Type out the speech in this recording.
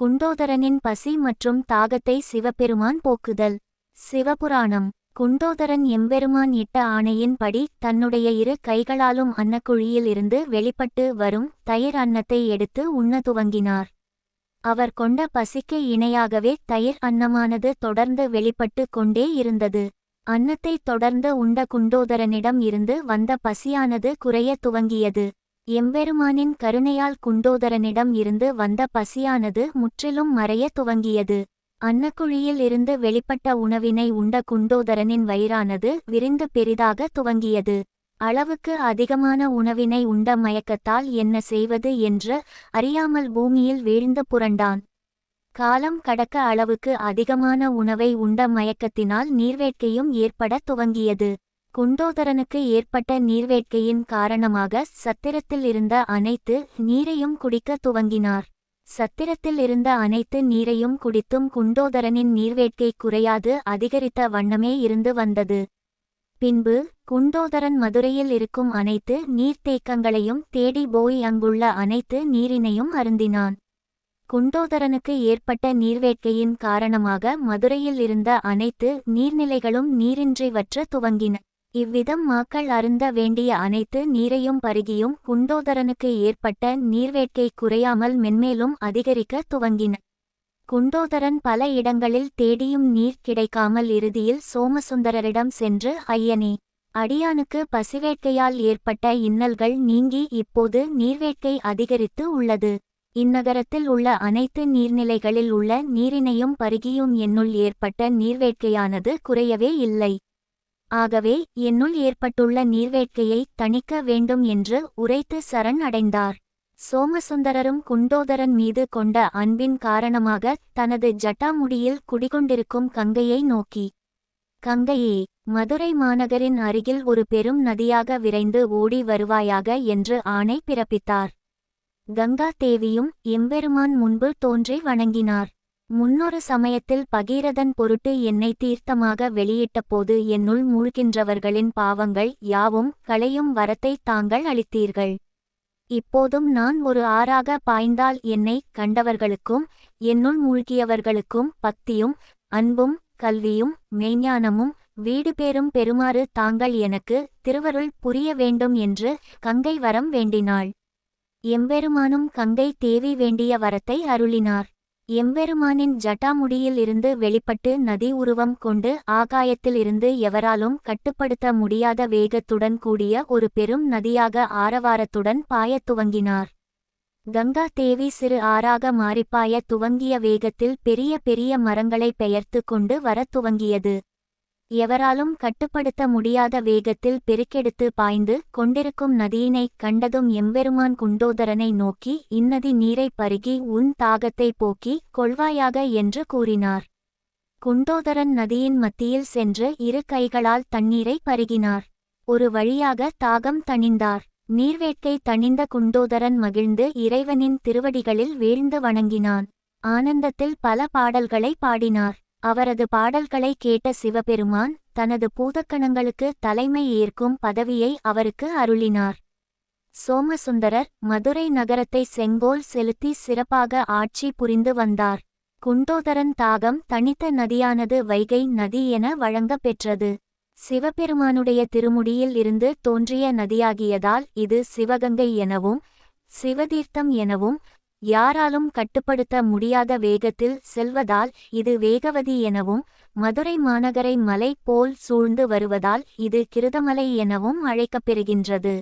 குண்டோதரனின் பசி மற்றும் தாகத்தை சிவபெருமான் போக்குதல். சிவபுராணம். குண்டோதரன் எம்பெருமான் இட்ட ஆணையின்படி தன்னுடைய இரு கைகளாலும் அன்னக்குழியில் இருந்து வெளிப்பட்டு வரும் தயிர் அன்னத்தை எடுத்து உண்ண துவங்கினார். அவர் கொண்ட பசிக்கு இணையாகவே தயிர் அன்னமானது தொடர்ந்து வெளிப்பட்டு கொண்டே இருந்தது. அன்னத்தை தொடர்ந்து உண்ட குண்டோதரனிடம் இருந்து வந்த பசியானது குறைய துவங்கியது. எம்பெருமானின் கருணையால் குண்டோதரனிடம் இருந்து வந்த பசியானது முற்றிலும் மறைய துவங்கியது. அன்னக்குழியில் இருந்து வெளிப்பட்ட உணவினை உண்ட குண்டோதரனின் வயிறானது விரிந்து பெரிதாக துவங்கியது. அளவுக்கு அதிகமான உணவினை உண்ட மயக்கத்தால் என்ன செய்வது என்று அறியாமல் பூமியில் வீழ்ந்து புரண்டான். காலம் கடக்க அளவுக்கு அதிகமான உணவை உண்ட மயக்கத்தினால் நீர்வேட்கையும் ஏற்பட துவங்கியது. குண்டோதரனுக்கு ஏற்பட்ட நீர்வேட்கையின் காரணமாக சத்திரத்தில் இருந்த அனைத்து நீரையும் குடிக்க துவங்கினார். சத்திரத்தில் இருந்த அனைத்து நீரையும் குடித்தும் குண்டோதரனின் நீர்வேட்கை குறையாது அதிகரித்த வண்ணமே இருந்து வந்தது. பின்பு குண்டோதரன் மதுரையில் இருக்கும் அனைத்து நீர்த்தேக்கங்களையும் தேடி போய் அங்குள்ள அனைத்து நீரினையும் அருந்தினான். குண்டோதரனுக்கு ஏற்பட்ட நீர்வேட்கையின் காரணமாக மதுரையில் இருந்த அனைத்து நீர்நிலைகளும் நீரின்றி வற்ற துவங்கின. இவ்விதம் மாக்கள் அருந்த வேண்டிய அனைத்து நீரையும் பருகியும் குண்டோதரனுக்கு ஏற்பட்ட நீர்வேட்கை குறையாமல் மென்மேலும் அதிகரிக்க துவங்கின. குண்டோதரன் பல இடங்களில் தேடியும் நீர் கிடைக்காமல் இறுதியில் சோமசுந்தரரிடம் சென்று ஐயனே அடியானுக்கு பசிவேட்கையால் ஏற்பட்ட இன்னல்கள் நீங்கி இப்போது நீர்வேட்கை அதிகரித்து உள்ளது. இந்நகரத்தில் உள்ள அனைத்து நீர்நிலைகளில் உள்ள நீரினையும் பருகியும் என்னுள் ஏற்பட்ட நீர்வேட்கையானது குறையவே இல்லை. ஆகவே என்னுள் ஏற்பட்டுள்ள நீர்வேட்கையை தணிக்க வேண்டும் என்று உரைத்து சரண் அடைந்தார். சோமசுந்தரரும் குண்டோதரன் மீது கொண்ட அன்பின் காரணமாக தனது ஜட்டாமுடியில் குடிகொண்டிருக்கும் கங்கையை நோக்கி கங்கையே மதுரை மாநகரின் அருகில் ஒரு பெரும் நதியாக விரைந்து ஓடி வருவாயாக என்று ஆணை பிறப்பித்தார். கங்கா தேவியும் எம்பெருமான் முன்பு தோன்றி வணங்கினார். முன்னொரு சமயத்தில் பகீரதன் பொருட்டு என்னை தீர்த்தமாக வெளியிட்டபோது என்னுள் மூழ்கின்றவர்களின் பாவங்கள் யாவும் களையும் வரத்தை தாங்கள் அளித்தீர்கள். இப்போதும் நான் ஒரு ஆறாக பாய்ந்தால் என்னை கண்டவர்களுக்கும் என்னுள் மூழ்கியவர்களுக்கும் பக்தியும் அன்பும் கல்வியும் மெய்ஞானமும் வீடு பேரும் பெறுமாறு தாங்கள் எனக்கு திருவருள் புரிய வேண்டும் என்று கங்கை வரம் வேண்டினாள். எம்பெருமானும் கங்கை தேவி வேண்டிய வரத்தை அருளினார். எம்பெருமானின் ஜட்டாமுடியில் இருந்து வெளிப்பட்டு நதி உருவம் கொண்டு ஆகாயத்தில் இருந்து எவராலும் கட்டுப்படுத்த முடியாத வேகத்துடன் கூடிய ஒரு பெரும் நதியாக ஆரவாரத்துடன் பாயத் துவங்கினார். கங்கா தேவி சிறு ஆறாக மாறிப்பாய துவங்கிய வேகத்தில் பெரிய பெரிய மரங்களை பெயர்த்து கொண்டு வரத் துவங்கியது. எவராலும் கட்டுப்படுத்த முடியாத வேகத்தில் பெருக்கெடுத்து பாய்ந்து கொண்டிருக்கும் நதியினைக் கண்டதும் எம்பெருமான் குண்டோதரனை நோக்கி இந்நதி நீரைப் பருகி உன் தாகத்தை போக்கி கொள்வாயாக என்று கூறினார். குண்டோதரன் நதியின் மத்தியில் சென்று இரு கைகளால் தண்ணீரை பருகினார். ஒரு வழியாக தாகம் தணிந்தார். நீர்வேட்கை தணிந்த குண்டோதரன் மகிழ்ந்து இறைவனின் திருவடிகளில் வீழ்ந்து வணங்கினான். ஆனந்தத்தில் பல பாடல்களை பாடினார். அவரது பாடல்களை கேட்ட சிவபெருமான் தனது பூதக்கணங்களுக்கு தலைமை ஏற்கும் பதவியை அவருக்கு அருளினார். சோமசுந்தரர் மதுரை நகரத்தை செங்கோல் செலுத்தி சிறப்பாக ஆட்சி புரிந்து வந்தார். குண்டோதரன் தாகம் தனித்த நதியானது வைகை நதி என வழங்கப்பெற்றது சிவபெருமானுடைய திருமுடியில் இருந்து தோன்றிய நதியாகியதால் இது சிவகங்கை எனவும் சிவதீர்த்தம் எனவும் யாராலும் கட்டுப்படுத்த முடியாத வேகத்தில் செல்வதால் இது வேகவதி எனவும் மதுரை மாநகரை மலை போல் சூழ்ந்து வருவதால் இது கிருதமலை எனவும் அழைக்கப்பெறுகின்றது